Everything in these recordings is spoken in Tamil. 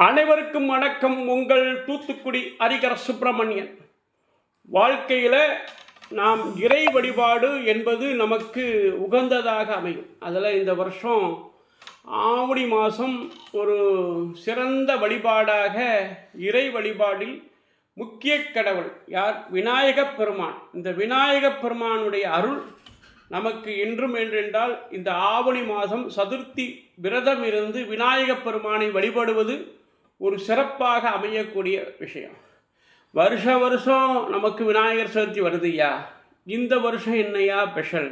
அனைவருக்கும் வணக்கம். உங்கள் தூத்துக்குடி ஹரிகர சுப்பிரமணியன். வாழ்க்கையில் நாம் இறை வழிபாடு என்பது நமக்கு உகந்ததாக அமையும். அதில் இந்த வருஷம் ஆவணி மாதம் ஒரு சிறந்த வழிபாடாக இறை வழிபாடில் முக்கிய கடவுள் யார்? விநாயகப் பெருமான். இந்த விநாயகப் பெருமானுடைய அருள் நமக்கு என்றும் என்றென்றால் இந்த ஆவணி மாதம் சதுர்த்தி விரதம் இருந்து விநாயகப் பெருமானை வழிபடுவது ஒரு சிறப்பாக அமையக்கூடிய விஷயம். வருஷ வருஷம் நமக்கு விநாயகர் சதுர்த்தி வருதுய்யா இந்த வருஷம் என்னையா ஸ்பெஷல்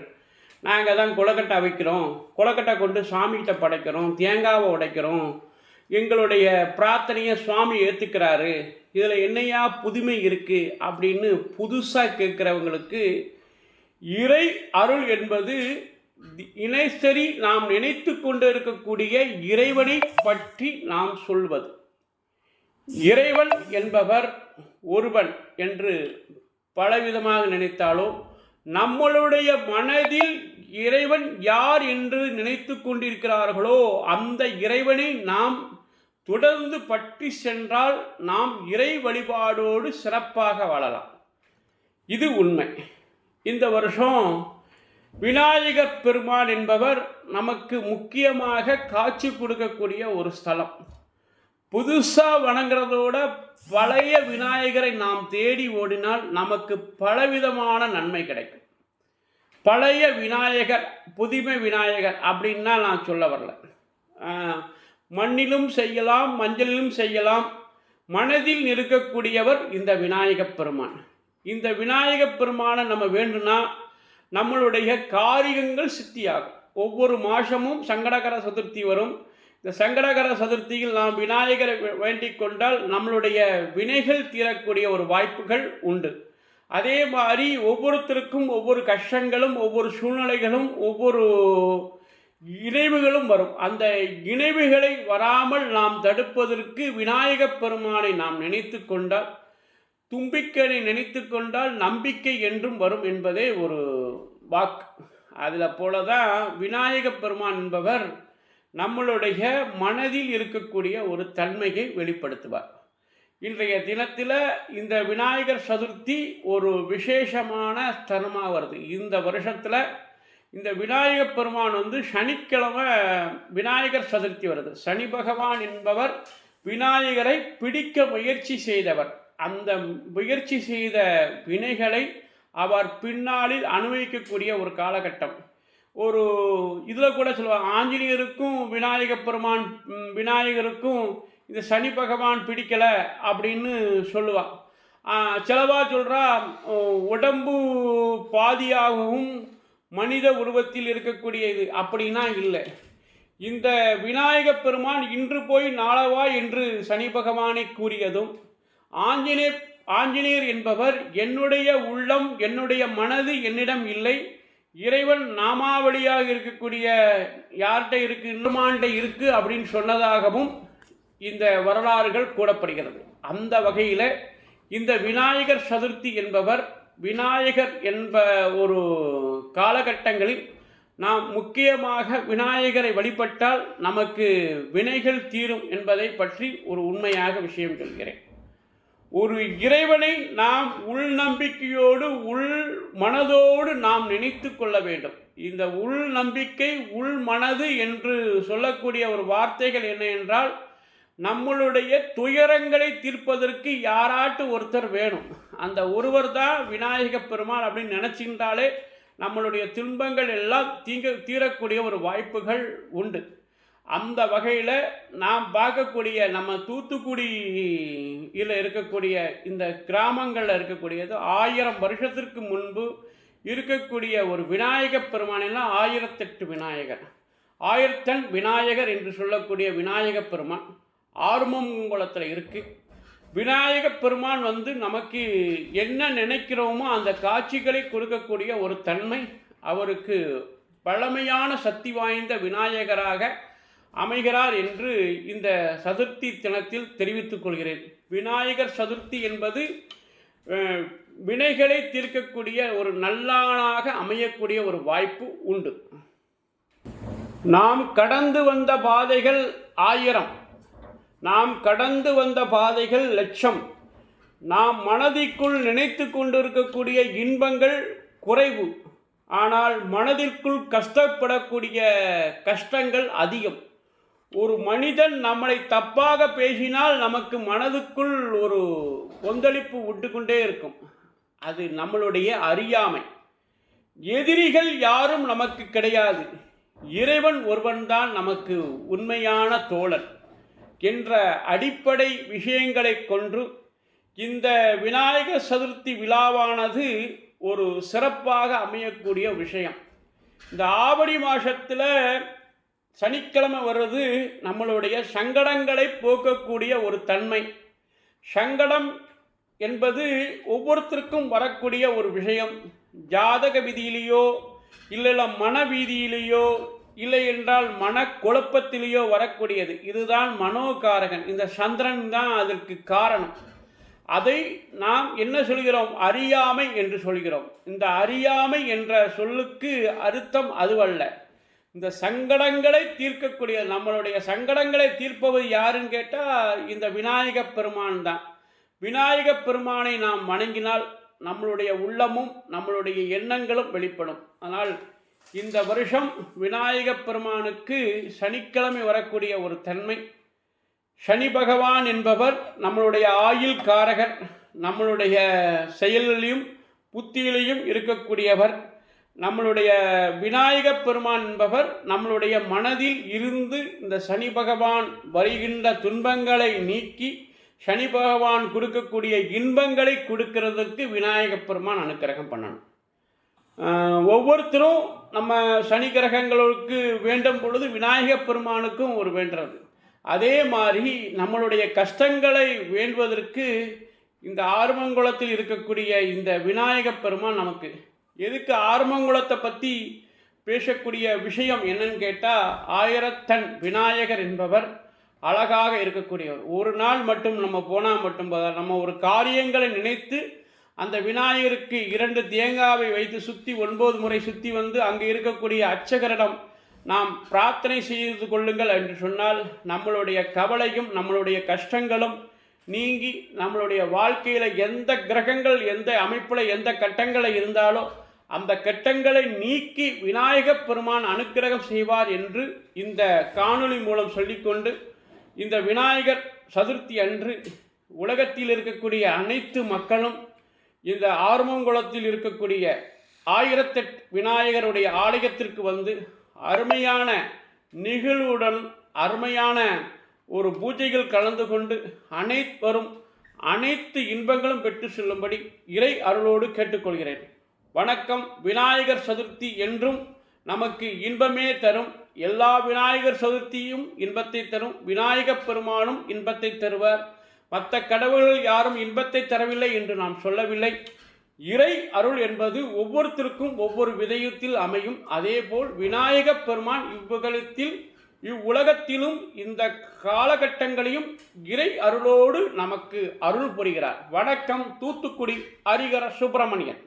நாங்கள் தான் கொலக்கட்டை வைக்கிறோம் கொலக்கட்டை கொண்டு சாமிகிட்ட படைக்கிறோம். தேங்காவை உடைக்கிறோம். எங்களுடைய பிரார்த்தனையை சுவாமி ஏற்றுக்கிறாரு இதில் என்னையா புதுமை இருக்குது அப்படின்னு புதுசாக கேட்குறவங்களுக்கு இறை அருள் என்பது இணைசரி நாம் நினைத்து கொண்டு இருக்கக்கூடிய இறைவனை பற்றி நாம் சொல்வது. இறைவன் என்பவர் ஒருவன் என்று பலவிதமாக நினைத்தாலோ நம்மளுடைய மனதில் இறைவன் யார் என்று நினைத்து கொண்டிருக்கிறார்களோ அந்த இறைவனை நாம் தொடர்ந்து பற்றி சென்றால் நாம் இறை வழிபாடோடு சிறப்பாக வாழலாம். இது உண்மை. இந்த வருஷம் விநாயகர் பெருமான் என்பவர் நமக்கு முக்கியமாக காட்சி கொடுக்கக்கூடிய ஒரு ஸ்தலம். புதுசாக வணங்குறதோட பழைய விநாயகரை நாம் தேடி ஓடினால் நமக்கு பலவிதமான நன்மை கிடைக்கும். பழைய விநாயகர் புதுமை விநாயகர் அப்படின்னா நான் சொல்ல வரல. மண்ணிலும் செய்யலாம் மஞ்சளிலும் செய்யலாம். மனதில் இருக்கக்கூடியவர் இந்த விநாயகப் பெருமான். இந்த விநாயகப் பெருமானை நம்ம வேண்டுனா நம்மளுடைய காரியங்கள் சித்தியாகும். ஒவ்வொரு மாதமும் சங்கடகர சதுர்த்தி வரும். இந்த சங்கடகர சதுர்த்தியில் நாம் விநாயகரை வேண்டிக் கொண்டால் நம்மளுடைய வினைகள் தீரக்கூடிய ஒரு வாய்ப்புகள் உண்டு. அதே மாதிரி ஒவ்வொருத்தருக்கும் ஒவ்வொரு கஷ்டங்களும் ஒவ்வொரு சூழ்நிலைகளும் ஒவ்வொரு இணைவுகளும் வரும். அந்த இணைவுகளை வராமல் நாம் தடுப்பதற்கு விநாயகப் பெருமானை நாம் நினைத்து கொண்டால் தும்பிக்கனை நினைத்து கொண்டால் நம்பிக்கை என்றும் வரும் என்பதே ஒரு வாக்கு. அதில் போல தான் விநாயகப் பெருமான் என்பவர் நம்மளுடைய மனதில் இருக்கக்கூடிய ஒரு தன்மையை வெளிப்படுத்துவார். இன்றைய தினத்தில் இந்த விநாயகர் சதுர்த்தி ஒரு விசேஷமான ஸ்தலமாக வருது. இந்த வருஷத்தில் இந்த விநாயகப் பெருமான் வந்து சனிக்கிழமை விநாயகர் சதுர்த்தி வருது. சனி பகவான் என்பவர் விநாயகரை பிடிக்க முயற்சி செய்தவர். அந்த முயற்சி செய்த வினைகளை அவர் பின்னாளில் அனுபவிக்கக்கூடிய ஒரு காலகட்டம். ஒரு இதில் கூட சொல்லுவாங்க. ஆஞ்சநேயருக்கும் விநாயக பெருமான் விநாயகருக்கும் இந்த சனி பகவான் பிடிக்கலை அப்படின்னு சொல்லுவாள் செலவாக சொல்கிறா உடம்பு பாதியாகவும் மனித உருவத்தில் இருக்கக்கூடிய இது அப்படின்னா இல்லை. இந்த விநாயகப் பெருமான் இன்று போய் நாளவா என்று சனி பகவானை கூறியதும் ஆஞ்சநேயர் ஆஞ்சநேயர் என்பவர் என்னுடைய உள்ளம் என்னுடைய மனது என்னிடம் இல்லை இறைவன் நாமாவளியாக இருக்கக்கூடிய யார்கிட்ட இருக்கு? இன்னுமான்ட்ட இருக்கு அப்படின்னு சொன்னதாகவும் இந்த வரலாறுகள் கூறப்படுகிறது. அந்த வகையில் இந்த விநாயகர் சதுர்த்தி என்பவர் விநாயகர் என்ப ஒரு காலகட்டங்களில் நாம் முக்கியமாக விநாயகரை வழிபட்டால் நமக்கு வினைகள் தீரும் என்பதை பற்றி ஒரு உண்மையாக விஷயம் சொல்கிறேன். ஒரு இறைவனை நாம் உள் நம்பிக்கையோடு உள் மனதோடு நாம் நினைத்து கொள்ள வேண்டும். இந்த உள் நம்பிக்கை உள் மனது என்று சொல்லக்கூடிய ஒரு வார்த்தைகள் என்ன என்றால் நம்மளுடைய துயரங்களை தீர்ப்பதற்கு யாராட்டு ஒருத்தர் வேணும். அந்த ஒருவர் தான் விநாயக பெருமான் அப்படின்னு நினச்சின்றாலே நம்மளுடைய துன்பங்கள் எல்லாம் தீங்க தீரக்கூடிய ஒரு வாய்ப்புகள் உண்டு. அந்த வகையில் நாம் பார்க்கக்கூடிய நம்ம தூத்துக்குடியில் இருக்கக்கூடிய இந்த கிராமங்களில் இருக்கக்கூடியது ஆயிரம் வருஷத்திற்கு முன்பு இருக்கக்கூடிய ஒரு விநாயகப் பெருமானெல்லாம் ஆயிரத்தெட்டு விநாயகர். ஆயிரத்தன் விநாயகர் என்று சொல்லக்கூடிய விநாயகப் பெருமான் ஆர்மங்குளத்தில் இருக்குது விநாயகப் பெருமான் வந்து நமக்கு என்ன நினைக்கிறோமோ அந்த காட்சிகளை கொடுக்கக்கூடிய ஒரு தன்மை அவருக்கு பழமையான சக்தி வாய்ந்த விநாயகராக அமைகிறார் என்று இந்த சதுர்த்தி தினத்தில் தெரிவித்துக் கொள்கிறேன். விநாயகர் சதுர்த்தி என்பது வினைகளை தீர்க்கக்கூடிய ஒரு நல்லானாக அமையக்கூடிய ஒரு வாய்ப்பு உண்டு. நாம் கடந்து வந்த பாதைகள் ஆயிரம். நாம் கடந்து வந்த பாதைகள் லட்சம். நாம் மனதிற்குள் நினைத்து கொண்டிருக்கக்கூடிய இன்பங்கள் குறைவு. ஆனால் மனதிற்குள் கஷ்டப்படக்கூடிய கஷ்டங்கள் அதிகம். ஒரு மனிதன் நம்மளை தப்பாக பேசினால் நமக்கு மனதுக்குள் ஒரு கொந்தளிப்பு விட்டுக்கொண்டே இருக்கும். அது நம்மளுடைய அறியாமை. எதிரிகள் யாரும் நமக்கு கிடையாது. இறைவன் ஒருவன்தான் நமக்கு உண்மையான தோழன் என்ற அடிப்படை விஷயங்களை கொன்று இந்த விநாயகர் சதுர்த்தி விழாவானது ஒரு சிறப்பாக அமையக்கூடிய விஷயம். இந்த ஆவணி மாதத்தில் சனிக்கிழமை வர்றது நம்மளுடைய சங்கடங்களை போக்கக்கூடிய ஒரு தன்மை. சங்கடம் என்பது ஒவ்வொருத்தருக்கும் வரக்கூடிய ஒரு விஷயம். ஜாதக விதியிலேயோ இல்லை மன வீதியிலேயோ இல்லை என்றால் மன குழப்பத்திலேயோ வரக்கூடியது. இதுதான் மனோகாரகன். இந்த சந்திரன் தான் அதற்கு காரணம். அதை நாம் என்ன சொல்கிறோம்? அறியாமை என்று சொல்கிறோம். இந்த அறியாமை என்ற சொல்லுக்கு அர்த்தம் அதுவல்ல. இந்த சங்கடங்களை தீர்க்கக்கூடிய நம்மளுடைய சங்கடங்களை தீர்ப்பது யாருன்னு கேட்டால் இந்த விநாயக பெருமான் தான். விநாயக பெருமானை நாம் வணங்கினால் நம்மளுடைய உள்ளமும் நம்மளுடைய எண்ணங்களும் வெளிப்படும். ஆனால் இந்த வருஷம் விநாயக பெருமானுக்கு சனிக்கிழமை வரக்கூடிய ஒரு தன்மை. சனி பகவான் என்பவர் நம்மளுடைய ஆயுள் காரகர் நம்மளுடைய செயலிலையும் புத்தியிலையும் இருக்கக்கூடியவர். நம்மளுடைய விநாயக பெருமான் என்பவர் நம்மளுடைய மனதில் இருந்து இந்த சனி பகவான் வருகின்ற துன்பங்களை நீக்கி சனி பகவான் கொடுக்கக்கூடிய இன்பங்களை கொடுக்கறதுக்கு விநாயக பெருமான் அனுக்கிரகம் பண்ணணும். ஒவ்வொருத்தரும் நம்ம சனி கிரகங்களுக்கு வேண்டும் பொழுது விநாயக பெருமானுக்கும் ஒரு வேண்டுறது. அதே மாதிரி நம்மளுடைய கஷ்டங்களை வேண்டுவதற்கு இந்த ஆர்வங்குளத்தில் இருக்கக்கூடிய இந்த விநாயக பெருமான் நமக்கு எதுக்கு ஆர்மங்குளத்தை பற்றி பேசக்கூடிய விஷயம் என்னன்னு கேட்டால் ஆயிரத்தன் விநாயகர் என்பவர் அழகாக இருக்கக்கூடியவர். ஒரு நாள் மட்டும் நம்ம போனால் மட்டும் நம்ம ஒரு காரியங்களை நினைத்து அந்த விநாயகருக்கு இரண்டு தேங்காவை வைத்து சுற்றி ஒன்பது முறை சுற்றி வந்து அங்கே இருக்கக்கூடிய அச்சகரிடம் நாம் பிரார்த்தனை செய்து கொள்ளுங்கள் என்று சொன்னால் நம்மளுடைய கவலையும் நம்மளுடைய கஷ்டங்களும் நீங்கி நம்மளுடைய வாழ்க்கையில் எந்த கிரகங்கள் எந்த அமைப்பில் எந்த கட்டங்களை இருந்தாலோ அந்த கட்டங்களை நீக்கி விநாயகப் பெருமான் அனுக்கிரகம் செய்வார் என்று இந்த காணொளி மூலம் சொல்லிக்கொண்டு இந்த விநாயகர் சதுர்த்தி அன்று உலகத்தில் இருக்கக்கூடிய அனைத்து மக்களும் இந்த ஆர்மங்குளத்தில் இருக்கக்கூடிய ஆயிரத்தெட் விநாயகருடைய ஆலயத்திற்கு வந்து அருமையான நிகழ்வுடன் அருமையான ஒரு பூஜைகள் கலந்து கொண்டு அனைவரும் அனைத்து இன்பங்களும் பெற்று செல்லும்படி இறை அருளோடு கேட்டுக்கொள்கிறேன். வணக்கம் விநாயகர் சதுர்த்தி என்றும் நமக்கு இன்பமே தரும். எல்லா விநாயகர் சதுர்த்தியும் இன்பத்தை தரும். விநாயகப் பெருமானும் இன்பத்தை தருவார். மற்ற கடவுள்கள் யாரும் இன்பத்தை தரவில்லை என்று நாம் சொல்லவில்லை. இறை அருள் என்பது ஒவ்வொருத்தருக்கும் ஒவ்வொரு விதயத்தில் அமையும். அதேபோல் விநாயகப் பெருமான் இவ்வுகலத்தில் இவ்வுலகத்திலும் இந்த காலகட்டங்களையும் இறை அருளோடு நமக்கு அருள் புரிகிறார். வணக்கம் தூத்துக்குடி ஹரிகர சுப்பிரமணியன்.